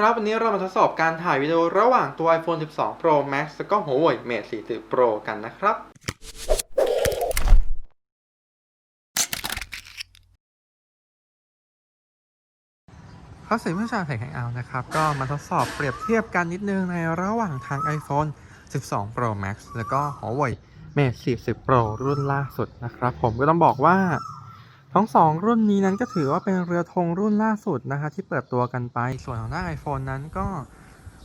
ครับวันนี้เรามาทดสอบการถ่ายวิดีโอระหว่างตัว iPhone 12 Pro Max แล้วก็ Huawei Mate 40 Pro กันนะครับ ครับสิ่งที่ชาแข่งเอานะครับ ก็มาทดสอบเปรียบเทียบกันนิดนึงในระหว่างทาง iPhone 12 Pro Max แล้วก็ Huawei Mate 40 Pro รุ่นล่าสุดนะครับ ผมก็ต้องบอกว่า ทั้งสองรุ่นนี้นั้นก็ถือว่าเป็นเรือธงรุ่นล่าสุดนะคะที่เปิดตัวกันไป ส่วนของด้า iPhone นั้นก็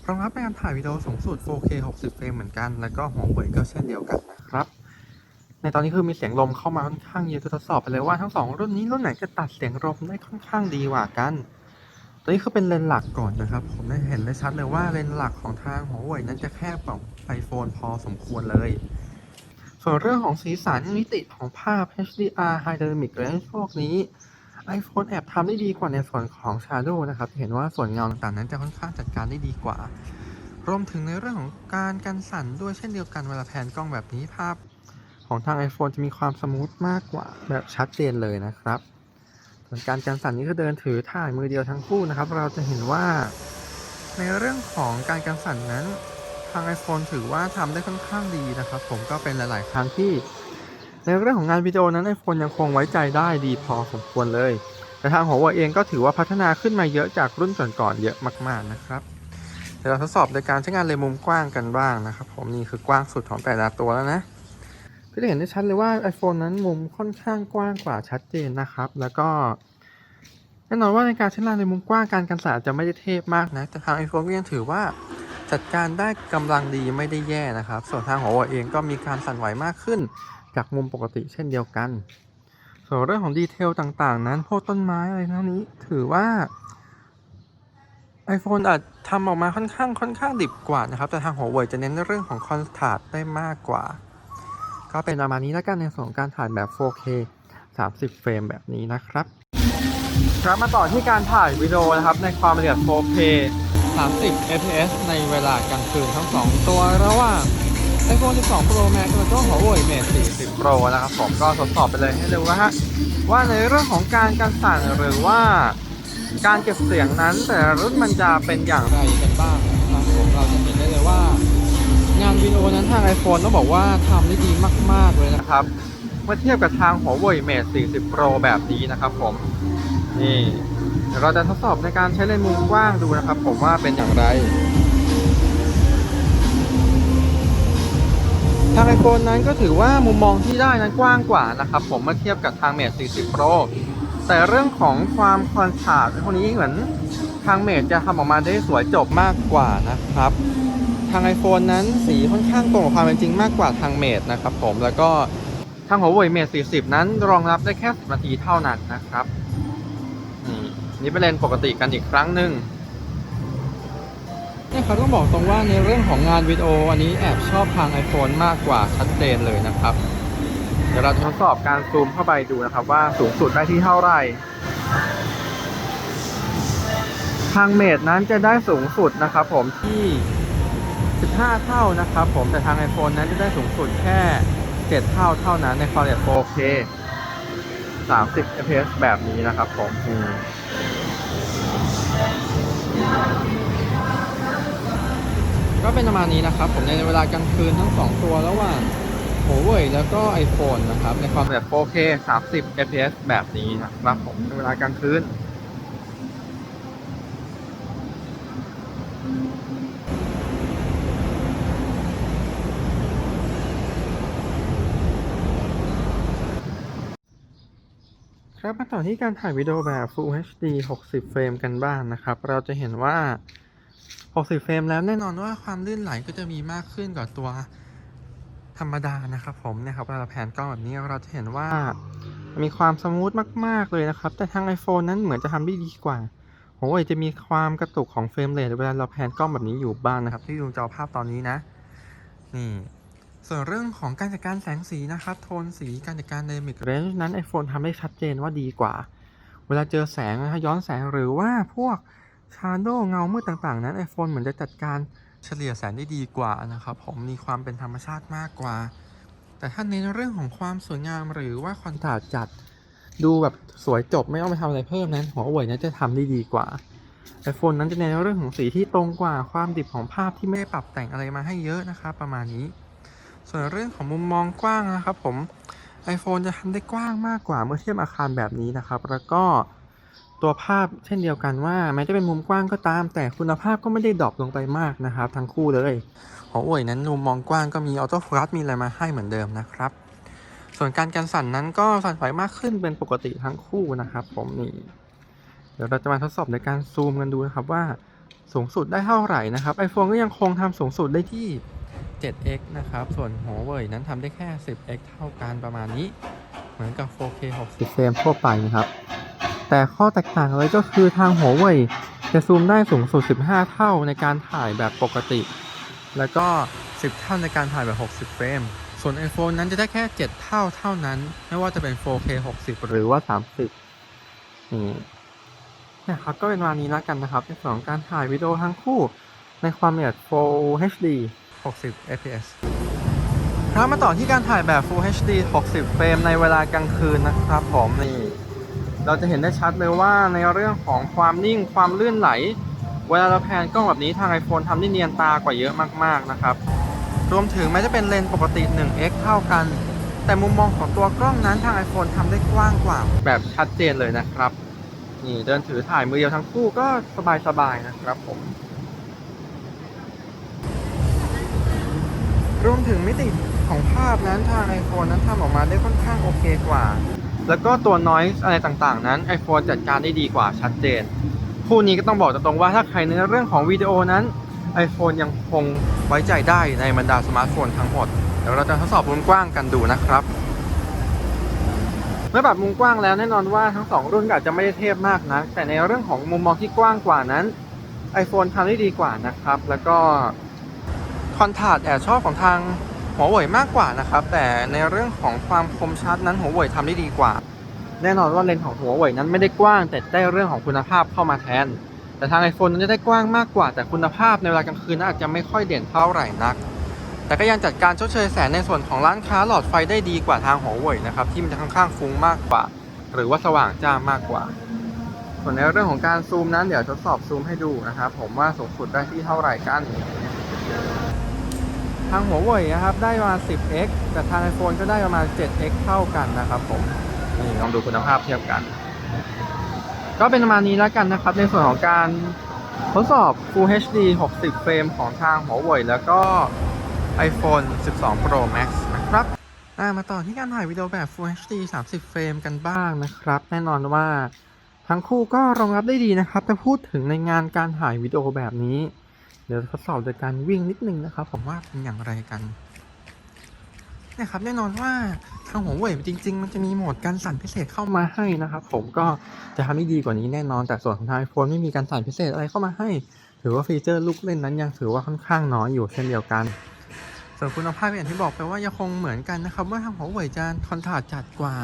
รองรับในการถ่ายวิดีโอสูงสุด 4K 60 เฟรมเหมือนกัน แล้วก็หัวเว่ยก็เช่นเดียวกันนะครับ ในตอนนี้คือมีเสียงลมเข้ามาค่อนข้างเยอะจะทดสอบไปเลยว่าทั้งสองรุ่นนี้รุ่นไหนจะตัดเสียงลมได้ค่อนข้างดีกว่ากัน ตัวนี้คือเป็นเลนส์หลักก่อนนะครับ ผมได้เห็นได้ชัดเลยว่าเลนส์หลักของทางหัวเว่ยนั้นจะแคบกว่า iPhone พอสมควรเลย ส่วนเรื่องของสีสันมิติของภาพ HDR High Dynamic Range พวกนี้ iPhone แอบทำได้ดีกว่าในส่วนของ Shadow นะครับ เห็นว่าส่วนเงาต่างๆนั้นจะค่อนข้างจัดการได้ดีกว่า รวมถึงในเรื่องของการกันสั่นด้วยเช่นเดียวกันเวลาแพนกล้องแบบนี้ภาพ ของทาง iPhone จะมีความสมูทมากกว่าแบบชัดเจนเลยนะครับ ส่วนการกันสั่นนี้ก็เดินถือถ่ายมือเดียวทั้งคู่นะครับ เราจะเห็นว่า ในเรื่องของการกันสั่นนั้น ทาง iPhone ถือว่าทำได้ค่อนข้างดีนะครับผมก็เป็นหลาย ๆ ครั้งที่ ในเรื่องของงานวิดีโอนั้น iPhone ยังคงไว้ใจได้ดีพอสมควรเลย แต่ทางหัวเว่ยเองก็ถือว่าพัฒนาขึ้นมาเยอะจากรุ่นก่อนๆเยอะมากๆนะครับเดี๋ยวเราทดสอบในการใช้งานเลนมุมกว้างกันบ้างนะครับผมนี่คือกว้างสุดของแต่ละตัวแล้วนะก็จะเห็นได้ชัดเลยว่า iPhone นั้นมุมค่อนข้างกว้างกว่าชัดเจนนะครับ แล้วก็แน่นอนว่าในการใช้งานในมุมกว้างการกันสาดจะไม่ได้เทพมากนะแต่ทาง iPhone ก็ยังถือว่า จัดการได้กำลังดีไม่ได้แย่นะครับ ส่วนทางหัวเว่ยเองก็มีการสั่นไหวมากขึ้น จากมุมปกติเช่นเดียวกัน ส่วนเรื่องของดีเทลต่างๆ นั้นพวกต้นไม้อะไรนั้นนี้ถือว่า iPhone อาจทำออกมาค่อนข้างค่อนข้างดิบกว่านะครับ แต่ทางหัวเว่ยจะเน้นเรื่องของคอนทราสต์ได้มากกว่า ก็เป็นประมาณนี้แล้วกันในส่วนของการถ่ายแบบ 4K 30 เฟรมแบบนี้นะครับ ครับมาต่อที่การถ่ายวิดีโอนะครับในความละเอียด 4K 30 fps ในเวลากลางคืนทั้ง 2 ตัวระหว่าง iPhone 12 Pro Max แล้วก็ Huawei Mate 40 Pro นะครับผมก็ทดสอบไปเลยให้ดูนะฮะ ว่าในเรื่องของการกันสั่นหรือว่าการเก็บเสียงนั้น แต่ละรุ่นมันจะเป็นอย่างไรกันบ้างนะครับผมเราจะเห็นได้เลยว่า งานวิดีโอนั้นทาง iPhone ต้องบอกว่าทำได้ดีมาก ๆ เลยนะครับ เมื่อเทียบกับทาง Huawei Mate 40 Pro แบบนี้นะครับผม นี่เดี๋ยวเราจะทดสอบในการใช้เลนส์มุมกว้างดูนะครับ ผมว่าเป็นอย่างไร ทาง iPhone นั้นก็ถือว่ามุมมองที่ได้นั้นกว้างกว่านะครับ ผมเมื่อเทียบกับทาง Mate 40 Pro แต่เรื่องของความคอนทราสต์พวกนี้เหมือนทาง Mate จะทำออกมาได้สวยจบมากกว่านะครับทาง iPhone นั้นสีค่อนข้างตรงกับความเป็นจริงมากกว่าทาง Mate นะครับผมแล้วก็ทาง Huawei Mate 40 นั้นรองรับได้แค่ 10 นาทีเท่านั้นนะครับ นี่นี่เป็นเลนส์ปกติกันอีกครั้งหนึ่งนี่เขาต้องบอกตรงว่าในเรื่องของงานวิดีโออันนี้แอบชอบทาง iPhone มากกว่าชัดเจนเลยนะครับ เดี๋ยวเราจะทดสอบการซูมเข้าไปดูนะครับ ว่าสูงสุดได้ที่เท่าไหร่ ทางเมดนั้นจะได้สูงสุดนะครับ ผมที่ 15 เท่านะครับ ผมแต่ทาง iPhone นั้นจะได้สูงสุดแค่ 7 เท่าเท่านั้นในความละเอียด 4K 30 fps แบบนี้นะครับผมอืมก็เป็นประมาณนี้นะครับ ผมในเวลากลางคืนทั้ง 2 ตัวระหว่าง Huawei แล้วก็ iPhone นะครับ ในความละเอียด 4K 30 fps แบบนี้นะครับผมในเวลากลางคืน ครับมาต่อที่การถ่ายวิดีโอแบบ Full HD 60 เฟรมกันบ้างนะครับ เราจะเห็นว่า 60 เฟรมแล้วแน่นอนว่าความลื่นไหลก็จะมีมากขึ้นกว่าตัวธรรมดานะครับผมเนะครับเวลาเราแผนกล้องแบบนี้เราจะเห็นว่ามีความสมูทมาก ๆ เลยนะครับ แต่ทาง iPhone นั้นเหมือนจะทำได้ดีกว่าโอ้ยจะมีความกระตุกของเฟรมเรทเวลาเราแผนกล้องแบบนี้อยู่บ้างนะครับ ที่ดูจอภาพตอนนี้นะ นี่ ส่วนเรื่องของการจัดการแสงสีนะครับ โทนสีการจัดการ Dynamic Range นั้น iPhone ทำได้ชัดเจนว่าดีกว่า เวลาเจอแสงนะย้อนแสงหรือว่าพวก Shadow เงามืดต่างๆ นั้น iPhone เหมือนจะจัดการเฉลี่ยแสงได้ดีกว่านะครับ ผมมีความเป็นธรรมชาติมากกว่า แต่ถ้าเน้นเรื่องของความสวยงามหรือว่าคอนทราสต์จัดดูแบบสวยจบไม่ต้องไปทำอะไรเพิ่มนั้นหัวเว่ยนั้นจะทำได้ดีกว่า iPhone นั้นจะเน้นเรื่องของสีที่ตรงกว่าความดิบของภาพที่ไม่ได้ปรับแต่งอะไรมาให้เยอะนะครับ ประมาณนี้ ส่วนเรื่องของมุมมองกว้างนะครับผม iPhone จะทำได้กว้างมากกว่าเมื่อเทียบอาคารแบบนี้นะครับ แล้วก็ตัวภาพเช่นเดียวกันว่าแม้จะเป็นมุมกว้างก็ตาม แต่คุณภาพก็ไม่ได้ดรอปลงไปมากนะครับ ทั้งคู่เลยหัวเว่ยนั้นมุมมองกว้างก็มีออโต้โฟกัสมีอะไรมาให้เหมือนเดิมนะครับ ส่วนการกันสั่นนั้นก็สั่นไหวมากขึ้นเป็นปกติทั้งคู่นะครับ ผมนี่เดี๋ยวเราจะมาทดสอบในการซูมกันดูนะครับว่าสูงสุดได้เท่าไหร่นะครับ iPhone ก็ยังคงทำสูงสุดได้ที่ 7x นะครับ ส่วนหัวเว่ยนั้นทำได้แค่ 10x เท่ากันประมาณนี้ เหมือนกับ 4K 60เฟรมทั่วไปนะครับ แต่ข้อแตกต่างเลยก็คือทางหัวเว่ยจะซูมได้สูงสุด 15 เท่าในการถ่ายแบบปกติ แล้วก็ 10 เท่าในการถ่ายแบบ 60 เฟรม ส่วน iPhone นั้นจะได้แค่ 7 เท่าเท่านั้น ไม่ว่าจะเป็น 4K 60 หรือว่า 30 นี่นะครับก็เป็นวันนี้แล้วกันนะครับในส่วนของการถ่ายวิดีโอทั้งคู่ในความละเอียด Full HD 60 fps ครับมาต่อที่การถ่ายแบบ Full HD 60 เฟรมในเวลากลางคืนนะครับผมนี่เราจะเห็นได้ชัดเลยว่าในเรื่องของความนิ่งความลื่นไหล เวลาเราแพนกล้องแบบนี้ทาง iPhone ทำได้เนียนตากว่าเยอะมากๆนะครับ รวมถึงแม้จะเป็นเลนส์ปกติ 1x เท่ากัน แต่มุมมองของตัวกล้องนั้นทาง iPhone ทำได้กว้างกว่า แบบชัดเจนเลยนะครับ นี่เดินถือถ่ายมือเดียวทั้งคู่ก็สบายๆนะครับผม รวมถึงมิติของภาพนั้นทาง iPhone นั้นทำออกมาได้ค่อนข้างโอเคกว่า แล้วก็ตัว noise อะไรต่างๆ นั้น iPhone จัดการได้ดีกว่าชัดเจน คู่นี้ก็ต้องบอกตรงๆว่าถ้าใครในเรื่องของวิดีโอนั้น iPhone ยังคงไว้ใจได้ในบรรดาสมาร์ทโฟนทั้งหมดเดี๋ยวเราจะทดสอบมุมกว้างกันดูนะครับ เมื่อปรับมุมกว้างแล้วแน่นอนว่าทั้งสองรุ่นอาจจะไม่ได้เทพมากนะแต่ในเรื่องของมุมมองที่กว้างกว่านั้น iPhone ทำได้ดีกว่านะครับ แล้วก็ คอนทาสต์แอบชอบของทางหัวเว่ยมากกว่านะครับ แต่ในเรื่องของความคมชัดนั้นหัวเว่ยทำได้ดีกว่า แน่นอนว่าเลนส์ของหัวเว่ยนั้นไม่ได้กว้าง แต่ได้เรื่องของคุณภาพเข้ามาแทน แต่ทาง iPhone นั้นจะได้กว้างมากกว่า แต่คุณภาพในเวลากลางคืนนั้นอาจจะไม่ค่อยเด่นเท่าไหร่นัก แต่ก็ยังจัดการชดเชยแสงในส่วนของร้านค้าหลอดไฟได้ดีกว่าทางหัวเว่ยนะครับที่มันจะค่อนข้างฟุ้งมากกว่า หรือว่าสว่างจ้ามากกว่า ส่วนในเรื่องของการซูมนั้นเดี๋ยวทดสอบซูมให้ดูนะครับผมว่าสูงสุดได้ที่เท่าไหร่กัน ทางหัวเว่ยนะครับได้ประมาณ 10x แต่ทาง iPhone ก็ได้ประมาณ 7x เท่ากันนะครับผมนี่ลองดูคุณภาพเทียบกัน ก็เป็นประมาณนี้แล้วกันนะครับ ในส่วนของการทดสอบ Full HD 60 เฟรมของทางหัวเว่ยแล้วก็ iPhone 12 Pro Max นะครับมาต่อที่การถ่ายวิดีโอแบบ Full HD 30 เฟรมกันบ้างนะครับ แน่นอนว่าทั้งคู่ก็รองรับได้ดีนะครับ แต่พูดถึงในงานการถ่ายวิดีโอแบบนี้ เดี๋ยวทดสอบโดยการวิ่งนิดนึงนะครับ ผมว่าเป็นอย่างไรกันนะครับแน่นอนว่าทางหัวเว่ยจริง ๆ มันจะมีโหมดการสั่นพิเศษเข้ามาให้นะครับ ผมก็จะทำให้ดีกว่านี้แน่นอนแต่ส่วนของทางไอโฟนไม่มีการสั่นพิเศษอะไรเข้ามาให้ ถือว่าฟีเจอร์ลูกเล่นนั้นยังถือว่าค่อนข้างน้อยอยู่เช่นเดียวกัน ส่วนคุณภาพอย่างที่บอกไปว่ายังคงเหมือนกันนะครับว่าทางหัวเว่ยจะคอนทราสต์จัดกว่า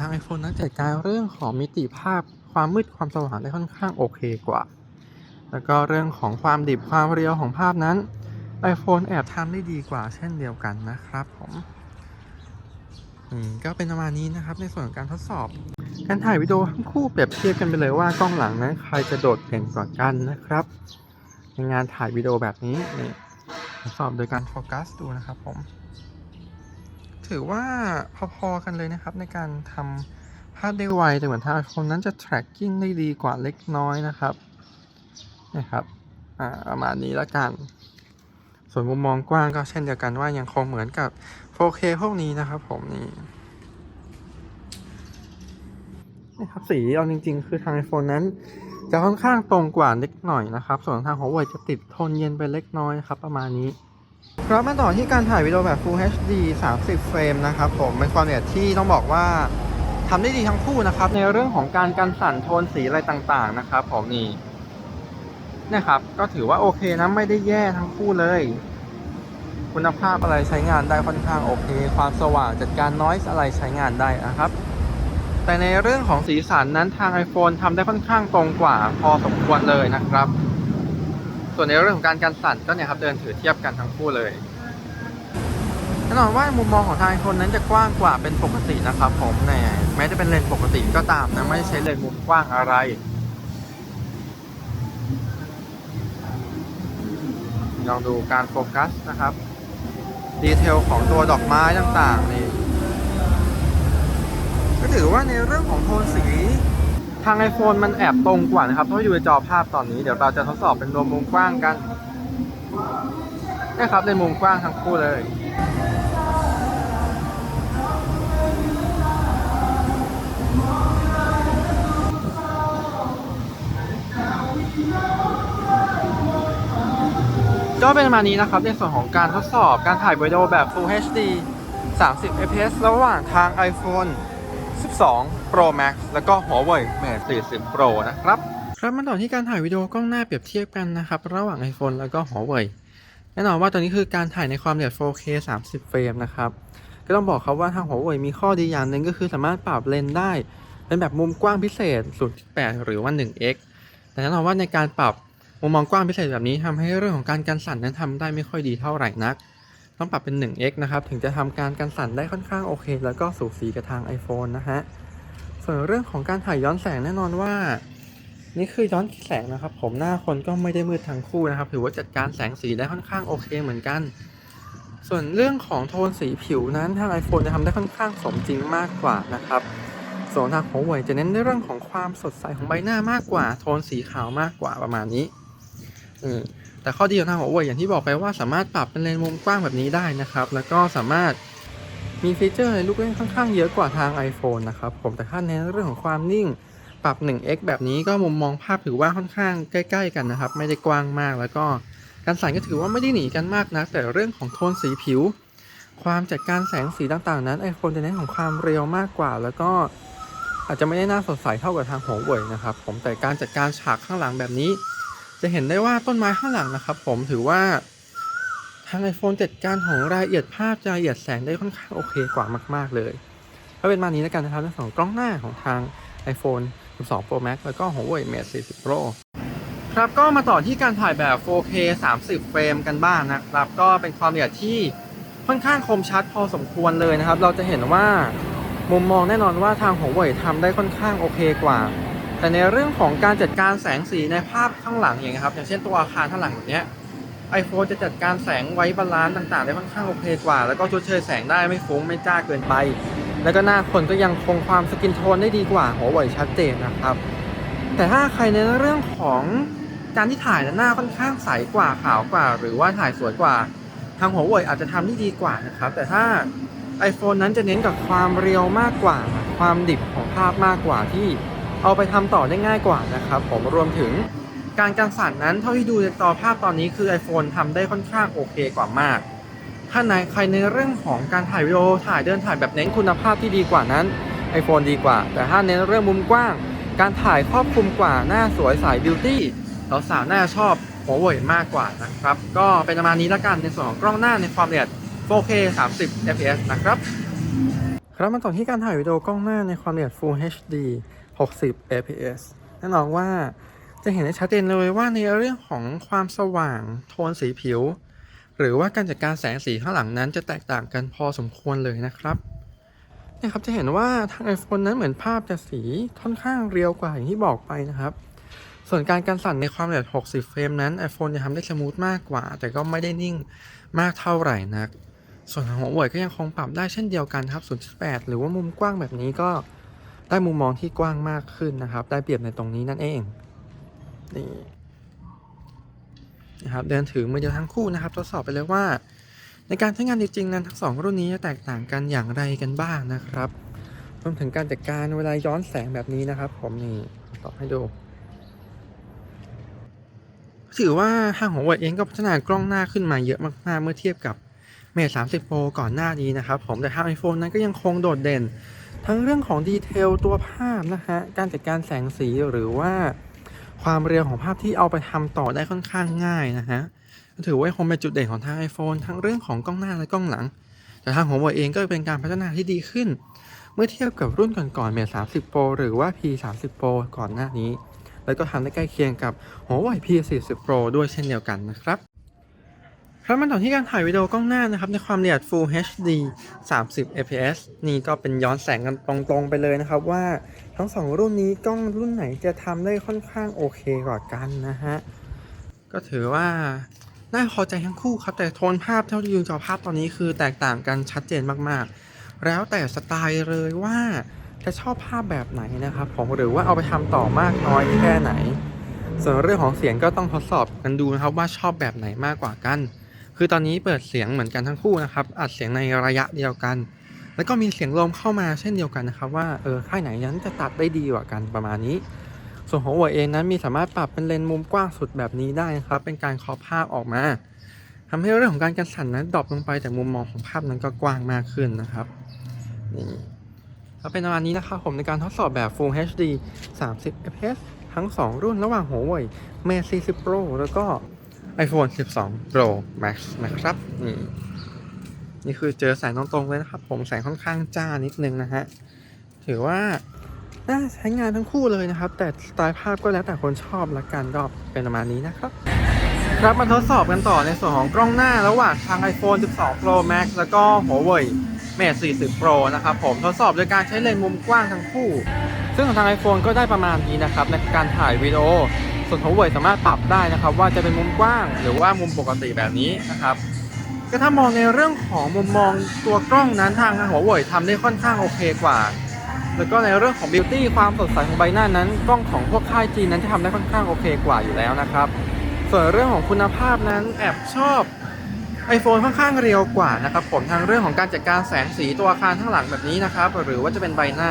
ทาง iPhone นั้นจัดการเรื่องของมิติภาพความมืดความสว่างได้ค่อนข้างโอเคกว่า แล้วก็เรื่องของความดิบความเรียวของภาพนั้น iPhone แอบทำได้ดีกว่าเช่นเดียวกันนะครับผมก็เป็นประมาณนี้นะครับในส่วนของการทดสอบ การถ่ายวิดีโอทั้งคู่เปรียบเทียบกันไปเลยว่ากล้องหลังนั้นใครจะโดดเด่นกว่ากันนะครับในงานถ่ายวิดีโอแบบนี้นี่ทดสอบโดยการโฟกัสดูนะครับผม ถือว่าพอๆกันเลยนะครับในการทำภาพได้ไวแต่เหมือนทา iPhone นั้นจะ tracking ได้ดีกว่าเล็กน้อยนะครับ นะครับประมาณนี้แล้วกัน ส่วนมุมมองกว้างก็เช่นเดียวกันว่ายังคงเหมือนกับ 4K พวกนี้นะครับผมนี่นี่ครับสีเอาจริง ๆ คือทาง iPhone นั้น จะค่อนข้างตรงกว่าเล็กหน่อยนะครับ ส่วนทางหัวเว่ยจะติดโทนเย็นไปเล็กน้อยครับประมาณนี้ครับมาต่อที่การถ่ายวิดีโอแบบ Full HD 30 เฟรมนะครับผมเป็นความละเอียดที่ต้องบอกว่าทำได้ดีทั้งคู่นะครับในเรื่องของการกันสั่นโทนสีอะไรต่างๆนะครับผมนี่ นะครับ ก็ถือว่าโอเคนะไม่ได้แย่ทั้งคู่เลย คุณภาพอะไรใช้งานได้ค่อนข้างโอเค ความสว่างจัดการน้อยอะไรใช้งานได้นะครับ แต่ในเรื่องของสีสันนั้นทาง iPhone ทำได้ค่อนข้างตรงกว่าพอสมควรเลยนะครับ ส่วนในเรื่องของการกันสั่นก็เนี่ยครับเดินถือเทียบกันทั้งคู่เลยแน่นอนว่ามุมมองของทางไอโฟนนั้นจะกว้างกว่าเป็นปกตินะครับ ผมแน่แม้จะเป็นเลนส์ปกติก็ตามนะไม่ใช้เลนส์มุมกว้างอะไร ลองดูการโฟกัสนะครับ ดีเทลของตัวดอกไม้ต่างๆนี่ก็ถือว่าในเรื่องของโทนสี ทาง iPhone มันแอบตรงกว่านะครับ เพราะอยู่ในจอภาพตอนนี้เดี๋ยวเราจะทดสอบเป็นรวมมุมกว้างกันนะครับในมุมกว้างทั้งคู่เลย ก็เป็นมานี้นะครับในส่วนของการทดสอบการถ่ายวิดีโอแบบ Full HD 30 fps ระหว่างทาง iPhone 12 Pro Max แล้วก็ Huawei Mate 40 Pro นะครับ ครับมาต่อที่การถ่ายวิดีโอกล้องหน้าเปรียบเทียบกันนะครับ ระหว่าง iPhone แล้วก็ Huawei แน่นอนว่าตัวนี้คือการถ่ายในความละเอียด 4K 30 เฟรมนะครับ ก็ต้องบอกครับว่าทาง Huawei มีข้อดีอย่างหนึ่งก็คือสามารถปรับเลนส์ได้ เป็นแบบมุมกว้างพิเศษ 0.8 หรือว่า 1x แต่แน่นอนว่าในการปรับ มุมมองกว้างพิเศษแบบนี้ทำให้เรื่องของการกันสั่นนั้นทำได้ไม่ค่อยดีเท่าไหร่นัก ต้องปรับเป็น 1x นะครับถึงจะทำการกันสั่นได้ค่อนข้างโอเค แล้วก็สูสีกับทาง iPhone นะฮะส่วนเรื่องของการถ่ายย้อนแสงแน่นอนว่า นี่คือย้อนแสงนะครับ ผมหน้าคนก็ไม่ได้มืดทั้งคู่นะครับถือว่าจัดการแสงสีได้ค่อนข้างโอเคเหมือนกัน ส่วนเรื่องของโทนสีผิวนั้นทาง iPhone จะทำได้ค่อนข้างสมจริงมากกว่านะครับส่วนทางของ Huawei จะเน้นในเรื่องของความสดใสของใบหน้ามากกว่า โทนสีขาวมากกว่าประมาณนี้ แต่ข้อดีของทาง Huawei อย่างที่บอกไปว่าสามารถปรับเป็นเลนส์มุมกว้างแบบนี้ได้นะครับ แล้วก็สามารถมีฟีเจอร์ในลูกเล่นค่อนข้างเยอะกว่าทาง iPhone นะครับผมแต่ถ้าเน้นเรื่องของความนิ่งปรับ 1x แบบนี้ก็มุมมองภาพถือว่าค่อนข้างใกล้ ๆ กันนะครับ ไม่ได้กว้างมาก แล้วก็การสั่นก็ถือว่าไม่ได้หนีกันมากนะแต่เรื่องของโทนสีผิว ความจัดการแสงสีต่างๆ นั้น iPhone จะเน้นของความเรียวมากกว่า แล้วก็อาจจะไม่ได้น่าสดใสเท่ากับทางหัวเว่ยนะครับผมแต่การจัดการฉากข้างหลังแบบนี้ จะเห็นได้ว่าต้นไม้ข้างหลังนะครับ ผมถือว่าทาง iPhone จัดการของรายละเอียดภาพรายละเอียดแสงได้ค่อนข้างโอเคกว่ามาก ๆ เลยก็เป็นมานี้แล้วกันนะครับในส่วนของกล้องหน้าของทาง iPhone 12 Pro Max แล้วก็ Huawei Mate 40 Pro ครับก็มาต่อที่การถ่ายแบบ 4K 30 เฟรมกันบ้างนะครับ ก็เป็นความละเอียดที่ค่อนข้างคมชัดพอสมควรเลยนะครับ เราจะเห็นว่ามุมมองแน่นอนว่าทาง Huawei ทำได้ค่อนข้างโอเคกว่า แต่ในเรื่องของการจัดการแสงสีในภาพข้างหลังอย่างเงี้ยครับ อย่างเช่นตัวอาคารข้างหลังแบบเนี้ย iPhone จะจัดการแสงไว้บาลานซ์ต่างๆ ได้ค่อนข้างโอเคกว่า แล้วก็ชดเชยแสงได้ไม่ฟุ้งไม่จ้าเกินไป แล้วก็หน้าคนก็ยังคงความสกินโทนได้ดีกว่าหัวเว่ยชัดเจนนะครับ แต่ถ้าใครในเรื่องของการที่ถ่ายหน้าค่อนข้างใสกว่าขาวกว่า หรือว่าถ่ายสวยกว่าทางหัวเว่ยอาจจะทำได้ดีกว่านะครับ แต่ถ้า iPhone นั้นจะเน้นกับความเรียวมากกว่า ความดิบของภาพมากกว่าที่ เอาไปทำต่อได้ง่ายกว่านะครับผมรวมถึงการกันสั่นนั้นเท่าที่ดูในจอภาพตอนนี้คือ iPhone ทำได้ค่อนข้างโอเคกว่ามาก ถ้าในใครในเรื่องของการถ่ายวิดีโอถ่ายเดินถ่ายแบบเน้นคุณภาพที่ดีกว่านั้น iPhone ดีกว่า แต่ถ้าเน้นเรื่องมุมกว้าง การถ่ายครอบคลุมกว่าหน้าสวยสายบิวตี้เราสาวๆน่าชอบหัวเว่ยมากกว่านะครับ ก็เป็นประมาณนี้ละกันในส่วนของกล้องหน้าในความละเอียด 4K 30 fps นะครับ ครับมาต่อที่การถ่ายวิดีโอกล้องหน้าในความละเอียด Full HD 60 fps แน่นอนว่าจะเห็นได้ชัดเจนเลยว่าในเรื่องของความสว่างโทนสีผิว หรือว่าการจัดการแสงสีข้างหลังนั้นจะแตกต่างกันพอสมควรเลยนะครับเนี่ยครับจะเห็นว่าทาง iPhone นั้นเหมือนภาพจะสีค่อนข้างเรียวกว่าอย่างที่บอกไปนะครับ ส่วนการการสั่นในความละเอียด 60 เฟรมนั้น iPhone จะทำได้สมูทมากกว่า แต่ก็ไม่ได้นิ่งมากเท่าไหร่นัก ส่วนของหัวเว่ยก็ยังคงปรับได้เช่นเดียวกันครับ 0.8 หรือว่ามุมกว้างแบบนี้ก็ ได้มุมมองที่กว้างมากขึ้นนะครับ ได้เปรียบในตรงนี้นั่นเองนี่นะครับเดินถือมือเดียวทั้งคู่นะครับ ทดสอบไปเลยว่า ในการใช้งานจริงๆนั้นทั้งสองรุ่นนี้จะแตกต่างกันอย่างไรกันบ้างนะครับรวมถึงการจัดการเวลาย้อนแสงแบบนี้นะครับ ผมนี่ตอบให้ดูถือว่าทางของเว่ยเองก็พัฒนากล้องหน้าขึ้นมาเยอะมากๆ เมื่อเทียบกับ Mate 30 Pro ก่อนหน้านี้นะครับ ผมแต่ทาง iPhone นั้นก็ยังคงโดดเด่น ทั้งเรื่องของดีเทลตัวภาพนะฮะ การจัดการแสงสีหรือว่า ความเรียวของภาพที่เอาไปทำต่อได้ค่อนข้างง่ายนะฮะ ถือว่าคงเป็นจุดเด่นของทาง iPhone ทั้งเรื่องของกล้องหน้าและกล้องหลัง แต่ทางของ Huawei เองก็เป็นการพัฒนาที่ดีขึ้น เมื่อเทียบกับรุ่นก่อนๆ Mate 30 Pro หรือว่า P 30 Pro ก่อนหน้านี้ แล้วก็ทำได้ใกล้เคียงกับ Huawei P 40 Pro ด้วยเช่นเดียวกันนะครับ ครับมาต่อที่การถ่ายวิดีโอกล้องหน้านะครับในความละเอียด Full HD 30 fps นี่ก็เป็นย้อนแสงกันตรงๆไปเลยนะครับว่าทั้งสองรุ่นนี้กล้องรุ่นไหนจะทำได้ค่อนข้างโอเคกว่ากันนะฮะ ก็ถือว่าน่าพอใจทั้งคู่ครับ แต่โทนภาพเท่าที่ดูจอภาพตอนนี้คือแตกต่างกันชัดเจนมากๆ แล้วแต่สไตล์เลยว่าจะชอบภาพแบบไหนนะครับผมหรือว่าเอาไปทำต่อมากน้อยแค่ไหน ส่วนเรื่องของเสียงก็ต้องทดสอบกันดูนะครับว่าชอบแบบไหนมากกว่ากัน คือตอนนี้เปิดเสียงเหมือนกันทั้งคู่นะครับ อัดเสียงในระยะเดียวกัน แล้วก็มีเสียงลมเข้ามาเช่นเดียวกันนะครับ ว่าเออค่ายไหนนั้นจะตัดได้ดีกว่ากันประมาณนี้ ส่วนของหัวเองนั้นมีสามารถปรับเป็นเลนส์มุมกว้างสุดแบบนี้ได้นะครับ เป็นการคอภาพออกมาทำให้เรื่องของการกันสั่นนั้นดรอปลงไปแต่มุมมองของภาพนั้นก็กว้างมากขึ้นนะครับนี่ก็เป็นประมาณนี้นะครับผมในการทดสอบแบบ Full HD 30 fps ทั้ง 2 รุ่นระหว่างหัวเว่ย Mate 40 Pro แล้วก็ iPhone 12 Pro Max นะครับนี่นี่คือเจอแสงตรงๆเลยนะครับ ผมแสงค่อนข้างจ้านิดนึงนะฮะ ถือว่าน่าใช้งานทั้งคู่เลยนะครับ แต่สไตล์ภาพก็แล้วแต่คนชอบละกันก็เป็นประมาณนี้นะครับ ครับมาทดสอบกันต่อในส่วนของกล้องหน้าระหว่างทาง iPhone 12 Pro Max แล้วก็ Huawei Mate 40 Pro นะครับผมทดสอบโดยการใช้เลนส์มุมกว้างทั้งคู่ ซึ่งของทาง iPhone ก็ได้ประมาณนี้นะครับในการถ่ายวิดีโอ ส่วน Huawei สามารถปรับได้นะครับ ว่าจะเป็นมุมกว้าง หรือว่ามุมปกติแบบนี้นะครับก็ถ้ามองในเรื่องของมุมมองตัวกล้องนั้นทางหัวเว่ยทำได้ค่อนข้างโอเคกว่า แล้วก็ในเรื่องของบิวตี้ความสดใสของใบหน้านั้น กล้องของพวกค่ายจีนนั้นจะทำได้ค่อนข้างโอเคกว่าอยู่แล้วนะครับ ส่วนเรื่องของคุณภาพนั้นแอบชอบ iPhone ค่อนข้างเรียวกว่านะครับผมทางเรื่องของการจัดการแสงสีตัวอาคารข้างหลังแบบนี้นะครับ หรือว่าจะเป็นใบหน้า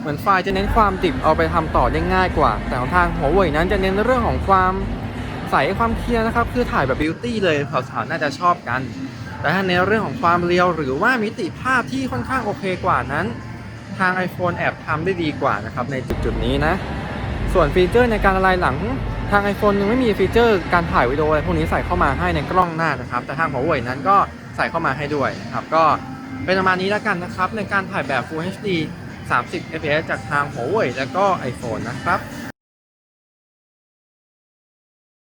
เหมือนไฟล์จะเน้นความดิบเอาไปทำต่อได้ง่ายกว่า แต่ของทางหัวเว่ยนั้นจะเน้นเรื่องของความใสความเคลียร์นะครับ คือถ่ายแบบบิวตี้เลยสาวๆน่าจะชอบกัน แต่ถ้าในเรื่องของความเรียวหรือว่ามิติภาพที่ค่อนข้างโอเคกว่านั้น ทาง iPhone แอบทำได้ดีกว่านะครับในจุดๆนี้นะ ส่วนฟีเจอร์ในการละลายหลังทาง iPhone ยังไม่มีฟีเจอร์การถ่ายวิดีโออะไรพวกนี้ใส่เข้ามาให้ในกล้องหน้านะครับ แต่ทางหัวเว่ยนั้นก็ใส่เข้ามาให้ด้วยนะครับ ก็เป็นประมาณนี้แล้วกันนะครับ ในการถ่ายแบบ Full HD 30 fps จากทางหัวเว่ยแล้วก็ iPhone นะครับ